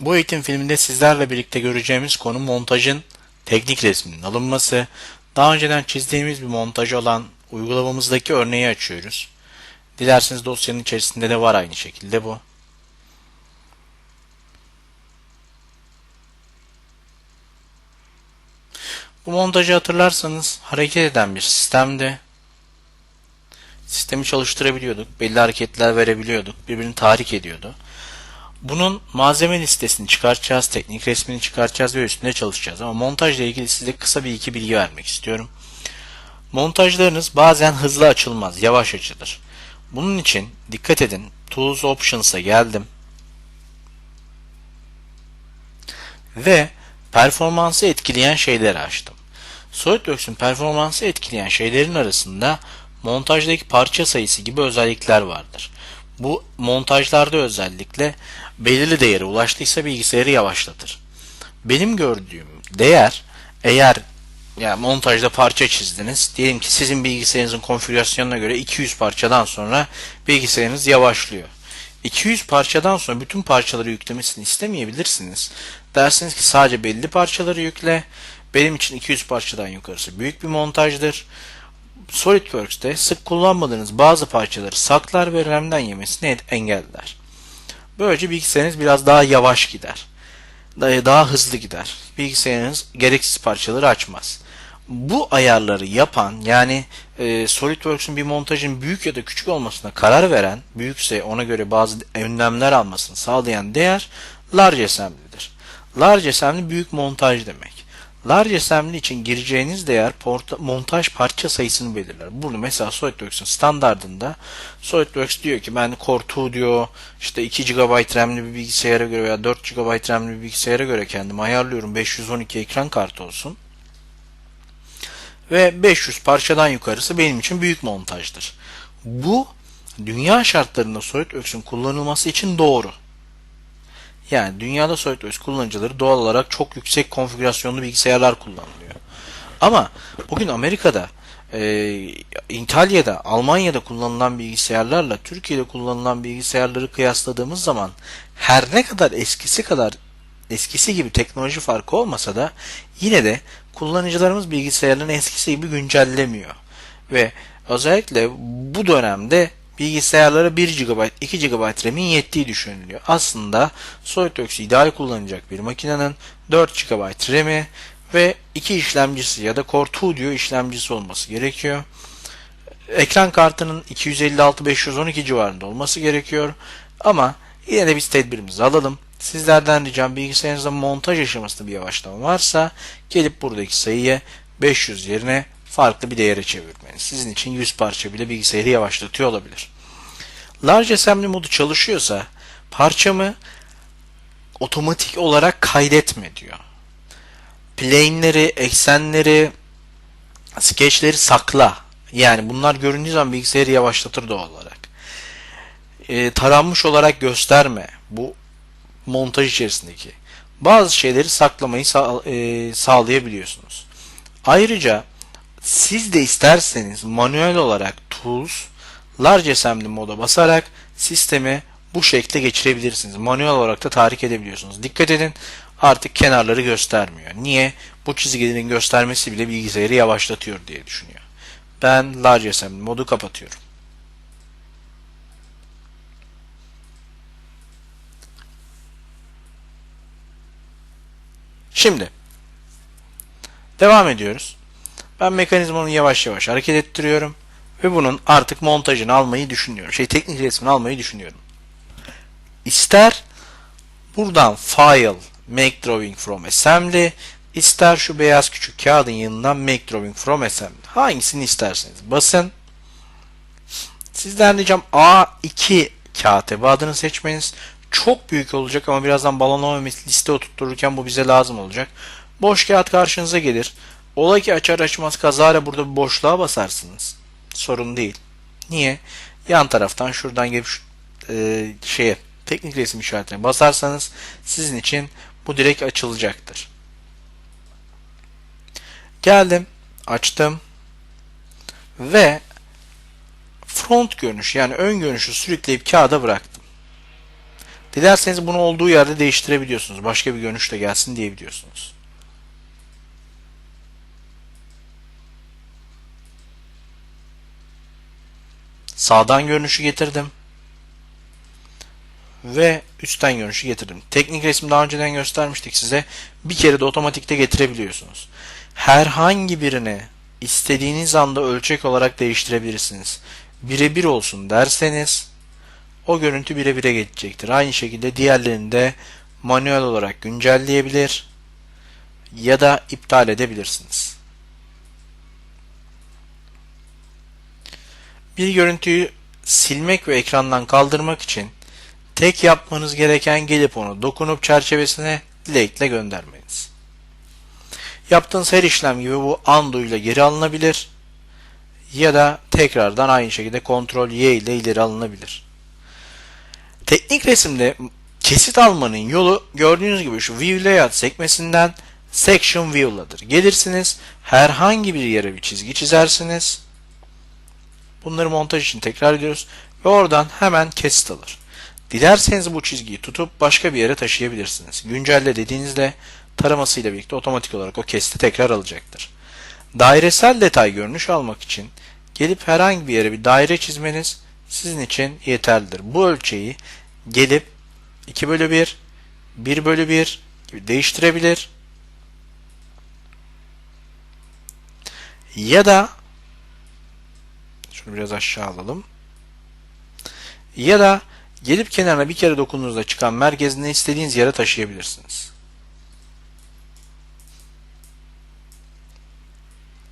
Bu eğitim filminde sizlerle birlikte göreceğimiz konu montajın teknik resminin alınması. Daha önceden çizdiğimiz bir montajı olan uygulamamızdaki örneği açıyoruz. Dilerseniz dosyanın içerisinde de var aynı şekilde bu. Bu montajı hatırlarsanız hareket eden bir sistemdi. Sistemi çalıştırabiliyorduk, belli hareketler verebiliyorduk, birbirini tahrik ediyordu. Bunun malzeme listesini çıkartacağız, teknik resmini çıkartacağız ve üstünde çalışacağız. Ama montajla ilgili size kısa bir iki bilgi vermek istiyorum. Montajlarınız bazen hızlı açılmaz, yavaş açılır. Bunun için dikkat edin, Tools Options'a geldim. Ve performansı etkileyen şeyleri açtım. SolidWorks'un performansı etkileyen şeylerin arasında montajdaki parça sayısı gibi özellikler vardır. Bu montajlarda özellikle belirli değere ulaştıysa bilgisayarı yavaşlatır. Benim gördüğüm değer eğer yani montajda parça çizdiniz. Diyelim ki sizin bilgisayarınızın konfigürasyonuna göre 200 parçadan sonra bilgisayarınız yavaşlıyor. 200 parçadan sonra bütün parçaları yüklemesini istemeyebilirsiniz. Dersiniz ki sadece belli parçaları yükle. Benim için 200 parçadan yukarısı büyük bir montajdır. SolidWorks'te sık kullanmadığınız bazı parçaları saklar ve RAM'den yemesini engeller. Böylece bilgisayarınız biraz daha yavaş gider. Daha hızlı gider. Bilgisayarınız gereksiz parçaları açmaz. Bu ayarları yapan yani e, SolidWorks'un bir montajın büyük ya da küçük olmasına karar veren, büyükse ona göre bazı önlemler almasını sağlayan değer large assembly'dir. Large assembly büyük montaj demek. Large assembly için gireceğiniz değer montaj parça sayısını belirler. Bunu mesela SolidWorks'un standartında SolidWorks diyor ki ben Core 2 diyor işte 2 GB RAM'li bir bilgisayara göre veya 4 GB RAM'li bir bilgisayara göre kendimi ayarlıyorum. 512 ekran kartı olsun. Ve 500 parçadan yukarısı benim için büyük montajdır. Bu dünya şartlarında SolidWorks'un kullanılması için doğru. Yani dünyada SolidWorks kullanıcıları doğal olarak çok yüksek konfigürasyonlu bilgisayarlar kullanılıyor. Ama bugün Amerika'da, e, İtalya'da, Almanya'da kullanılan bilgisayarlarla Türkiye'de kullanılan bilgisayarları kıyasladığımız zaman her ne kadar eskisi kadar eskisi gibi teknoloji farkı olmasa da yine de kullanıcılarımız bilgisayarlarını eskisi gibi güncellemiyor. Ve özellikle bu dönemde bilgisayarlara 1 GB, 2 GB RAM'in yettiği düşünülüyor. Aslında SolidWorks ideal kullanacak bir makinenin 4 GB RAM'i ve 2 işlemcisi ya da Core 2 diyor işlemcisi olması gerekiyor. Ekran kartının 256-512 civarında olması gerekiyor. Ama yine de biz tedbirimizi alalım. Sizlerden ricam bilgisayarınızda montaj aşamasında bir yavaşlama varsa gelip buradaki sayıyı 500 yerine farklı bir değere çevirmeniz. Sizin için 100 parça bile bilgisayarı yavaşlatıyor olabilir. Large assembly modu çalışıyorsa parçamı otomatik olarak kaydetme diyor. Plane'leri, eksenleri, sketchleri sakla. Yani bunlar göründüğü zaman bilgisayarı yavaşlatır doğal olarak. E, taranmış olarak gösterme. Bu montaj içerisindeki. Bazı şeyleri saklamayı sağ, e, sağlayabiliyorsunuz. Ayrıca siz de isterseniz manuel olarak Tools Large Assembly moda basarak sistemi bu şekilde geçirebilirsiniz. Manuel olarak da tahrik edebiliyorsunuz. Dikkat edin artık kenarları göstermiyor. Niye? Bu çizgilerin göstermesi bile bilgisayarı yavaşlatıyor diye düşünüyor. Ben Large Assembly modu kapatıyorum. Şimdi devam ediyoruz. Ben mekanizmanı yavaş yavaş hareket ettiriyorum ve bunun artık montajını almayı düşünüyorum. Şey teknik resmini almayı düşünüyorum. İster buradan file make drawing from assembly ister şu beyaz küçük kağıdın yanından make drawing from assembly. Hangisini isterseniz basın. Sizden ricam A2 kağıt adını seçmeniz. Çok büyük olacak ama birazdan balonlama liste oturtururken bu bize lazım olacak. Boş kağıt karşınıza gelir. Ola ki açar açmaz kazara burada bir boşluğa basarsınız. Sorun değil. Niye? Yan taraftan şuradan gelip şu, e, şeye teknik resim işaretine basarsanız sizin için bu direkt açılacaktır. Geldim. Açtım. Ve front görünüş yani ön görünüşü sürükleyip kağıda bıraktım. Dilerseniz bunu olduğu yerde değiştirebiliyorsunuz. Başka bir görünüşle gelsin diyebiliyorsunuz. Sağdan görünüşü getirdim. Ve üstten görünüşü getirdim. Teknik resim daha önceden göstermiştik size. Bir kere de otomatikte getirebiliyorsunuz. Herhangi birini istediğiniz anda ölçek olarak değiştirebilirsiniz. Birebir olsun derseniz o görüntü birebire geçecektir. Aynı şekilde diğerlerini de manuel olarak güncelleyebilir ya da iptal edebilirsiniz. Bir görüntüyü silmek ve ekrandan kaldırmak için tek yapmanız gereken gelip onu dokunup çerçevesine delete ile göndermeniz. Yaptığınız her işlem gibi bu undo ile geri alınabilir ya da tekrardan aynı şekilde Ctrl Y ile ileri alınabilir. Teknik resimde kesit almanın yolu gördüğünüz gibi şu View Layout sekmesinden Section View'ladır. Gelirsiniz, herhangi bir yere bir çizgi çizersiniz. Bunları montaj için tekrar ediyoruz ve oradan hemen kesit alır. Dilerseniz bu çizgiyi tutup başka bir yere taşıyabilirsiniz. Güncelle dediğinizde taramasıyla birlikte otomatik olarak o kesiti tekrar alacaktır. Dairesel detay görünüş almak için gelip herhangi bir yere bir daire çizmeniz sizin için yeterlidir. Bu ölçeği gelip 2 bölü 1, 1 bölü 1 gibi değiştirebilir. Ya da şunu biraz aşağı alalım. Ya da gelip kenarına bir kere dokunduğunuzda çıkan merkezine istediğiniz yere taşıyabilirsiniz.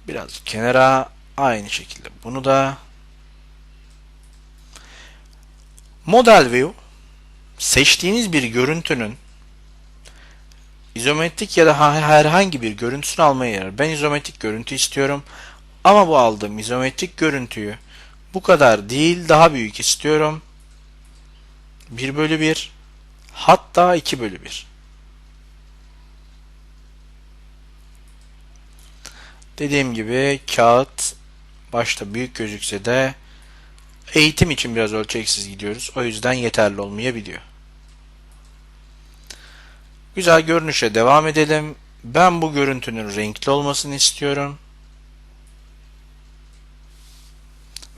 Biraz kenara aynı şekilde bunu da Model View seçtiğiniz bir görüntünün izometrik ya da herhangi bir görüntüsünü almaya yarar. Ben izometrik görüntü istiyorum ama bu aldığım izometrik görüntüyü bu kadar değil daha büyük istiyorum. 1 bölü 1 hatta 2 bölü 1. Dediğim gibi kağıt başta büyük gözükse de eğitim için biraz ölçeksiz gidiyoruz. O yüzden yeterli olmayabiliyor. Güzel görünüşe devam edelim. Ben bu görüntünün renkli olmasını istiyorum.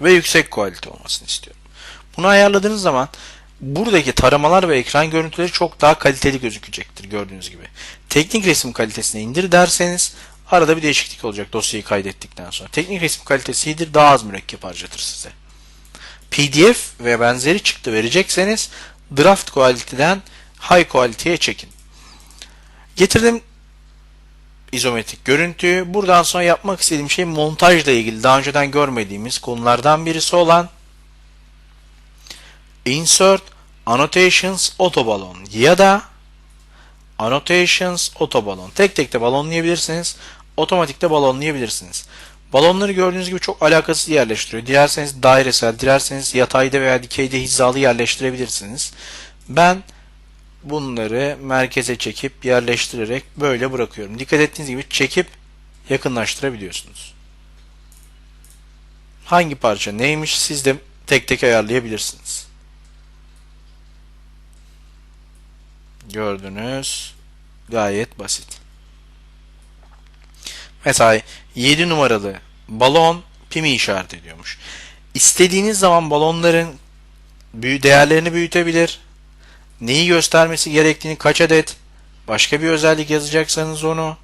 Ve yüksek kalite olmasını istiyorum. Bunu ayarladığınız zaman buradaki taramalar ve ekran görüntüleri çok daha kaliteli gözükecektir gördüğünüz gibi. Teknik resim kalitesine indir derseniz arada bir değişiklik olacak dosyayı kaydettikten sonra. Teknik resim kalitesi iyidir daha az mürekkep harcatır size. PDF ve benzeri çıktı verecekseniz draft quality'den high quality'ye çekin. Getirdim izometrik görüntüyü. Buradan sonra yapmak istediğim şey montajla ilgili daha önceden görmediğimiz konulardan birisi olan Insert Annotations Autobalon ya da Annotations Autobalon. Tek tek de balonlayabilirsiniz. Otomatikte balonlayabilirsiniz. Balonları gördüğünüz gibi çok alakasız yerleştiriyor. Dilerseniz dairesel, dilerseniz yatayda veya dikeyde hizalı yerleştirebilirsiniz. Ben bunları merkeze çekip yerleştirerek böyle bırakıyorum. Dikkat ettiğiniz gibi çekip yakınlaştırabiliyorsunuz. Hangi parça neymiş siz de tek tek ayarlayabilirsiniz. Gördünüz. Gayet basit. Mesela 7 numaralı balon pimi işaret ediyormuş. İstediğiniz zaman balonların değerlerini büyütebilir. Neyi göstermesi gerektiğini kaç adet başka bir özellik yazacaksanız onu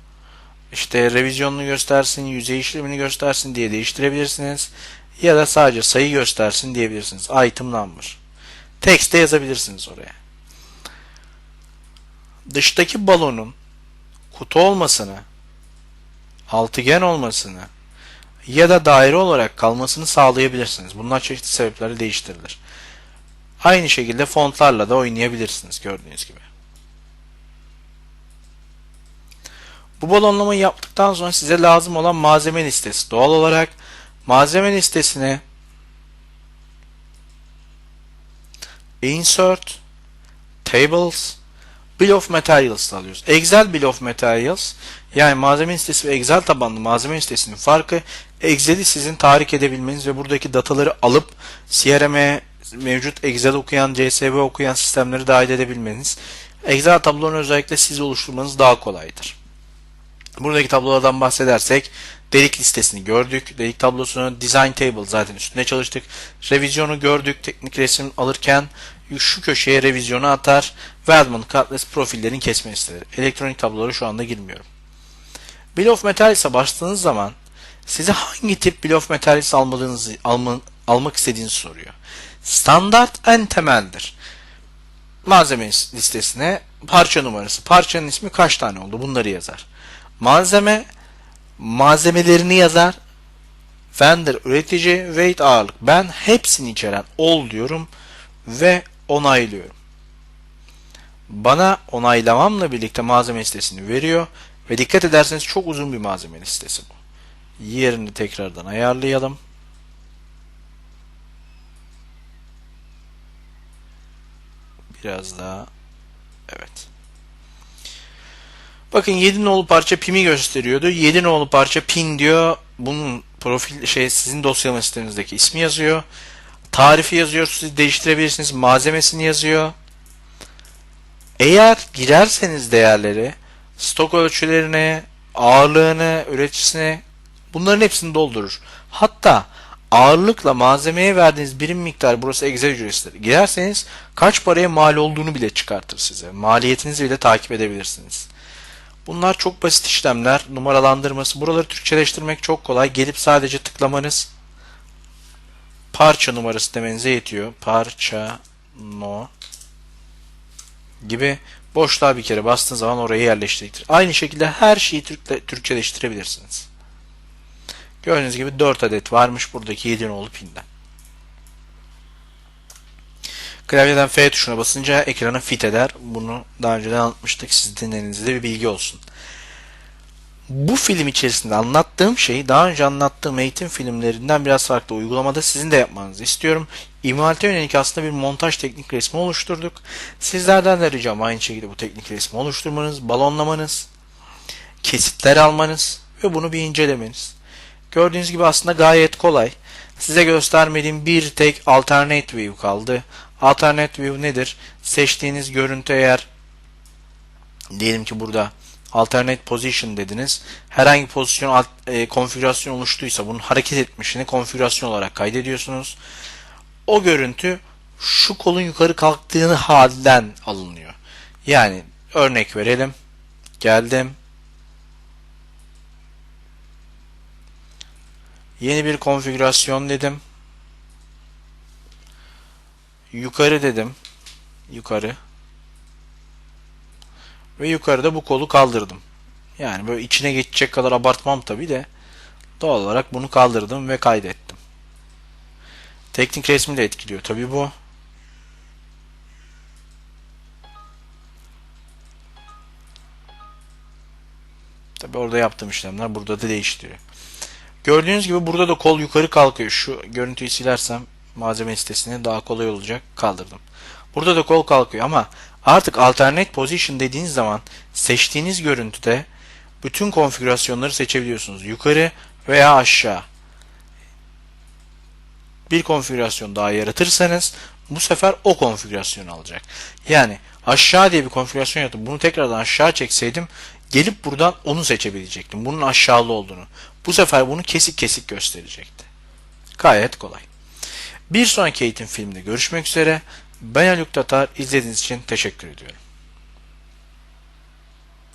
işte revizyonunu göstersin, yüzey işlemini göstersin diye değiştirebilirsiniz. Ya da sadece sayı göstersin diyebilirsiniz. Item number. Tekste yazabilirsiniz oraya. Dıştaki balonun kutu olmasını altıgen olmasını ya da daire olarak kalmasını sağlayabilirsiniz. Bunlar çeşitli sebeplerle değiştirilir. Aynı şekilde fontlarla da oynayabilirsiniz gördüğünüz gibi. Bu balonlamayı yaptıktan sonra size lazım olan malzeme listesi. Doğal olarak malzeme listesine Insert Tables Bill of Materials alıyoruz. Excel Bill of Materials yani malzeme listesi ve Excel tabanlı malzeme listesinin farkı Excel'i sizin tahrik edebilmeniz ve buradaki dataları alıp CRM'e mevcut Excel okuyan, CSV okuyan sistemleri dahil edebilmeniz, Excel tablonu özellikle siz oluşturmanız daha kolaydır. Buradaki tablolardan bahsedersek delik listesini gördük. Delik tablosunu design table zaten üstünde çalıştık. Revizyonu gördük. Teknik resim alırken şu köşeye revizyonu atar. Wellman, Cutlass profillerin kesme listeleri. Elektronik tablolara şu anda girmiyorum. Bill of Materials'e başladığınız zaman size hangi tip Bill of Materials almalığınızı, alma, almak istediğinizi soruyor. Standart en temeldir. Malzeme listesine parça numarası, parçanın ismi kaç tane oldu bunları yazar. Malzeme malzemelerini yazar. Vendor üretici, weight ağırlık. Ben hepsini içeren all diyorum ve onaylıyorum. Bana onaylamamla birlikte malzeme listesini veriyor ve dikkat ederseniz çok uzun bir malzeme listesi bu. Yerini tekrardan ayarlayalım. Biraz daha evet. Bakın 7 nolu parça pimi gösteriyordu. 7 nolu parça pin diyor. Bunun profil şey sizin dosyalama sisteminizdeki ismi yazıyor. Tarifi yazıyor. Siz değiştirebilirsiniz. Malzemesini yazıyor. Eğer girerseniz değerleri stok ölçülerine, ağırlığını, üreticisine bunların hepsini doldurur. Hatta ağırlıkla malzemeye verdiğiniz birim miktar burası Excel ücretleri. Girerseniz kaç paraya mal olduğunu bile çıkartır size. Maliyetinizi bile takip edebilirsiniz. Bunlar çok basit işlemler. Numaralandırması. Buraları Türkçeleştirmek çok kolay. Gelip sadece tıklamanız parça numarası demenize yetiyor. Parça no gibi boşluğa bir kere bastığınız zaman oraya yerleştirecektir. Aynı şekilde her şeyi Türkçeleştirebilirsiniz. Gördüğünüz gibi 4 adet varmış buradaki 7 nolu pinden. Klavyeden F tuşuna basınca ekrana fit eder. Bunu daha önceden anlatmıştık. Sizin elinizde bir bilgi olsun. Bu film içerisinde anlattığım şey daha önce anlattığım eğitim filmlerinden biraz farklı uygulamada sizin de yapmanızı istiyorum. İmalete yönelik aslında bir montaj teknik resmi oluşturduk. Sizlerden de ricam aynı şekilde bu teknik resmi oluşturmanız, balonlamanız, kesitler almanız ve bunu bir incelemeniz. Gördüğünüz gibi aslında gayet kolay. Size göstermediğim bir tek alternate view kaldı. Alternate view nedir? Seçtiğiniz görüntü eğer diyelim ki burada alternate position dediniz. Herhangi pozisyon alt, e, konfigürasyon oluştuysa bunun hareket etmişini konfigürasyon olarak kaydediyorsunuz. O görüntü şu kolun yukarı kalktığını halden alınıyor. Yani örnek verelim. Geldim. Yeni bir konfigürasyon dedim. Yukarı dedim. Yukarı. Ve yukarıda bu kolu kaldırdım. Yani böyle içine geçecek kadar abartmam tabi de doğal olarak bunu kaldırdım ve kaydettim. Teknik resmi de etkiliyor tabi bu. Tabi orada yaptığım işlemler burada da değiştiriyor. Gördüğünüz gibi burada da kol yukarı kalkıyor. Şu görüntüyü silersem malzeme listesine daha kolay olacak. Kaldırdım. Burada da kol kalkıyor ama artık alternate position dediğiniz zaman seçtiğiniz görüntüde bütün konfigürasyonları seçebiliyorsunuz. Yukarı veya aşağı. Bir konfigürasyon daha yaratırsanız bu sefer o konfigürasyonu alacak. Yani aşağı diye bir konfigürasyon yaratıp bunu tekrardan aşağı çekseydim gelip buradan onu seçebilecektim. Bunun aşağılı olduğunu. Bu sefer bunu kesik kesik gösterecekti. Gayet kolay. Bir sonraki eğitim filminde görüşmek üzere. Ben Haluk Tatar. İzlediğiniz için teşekkür ediyorum.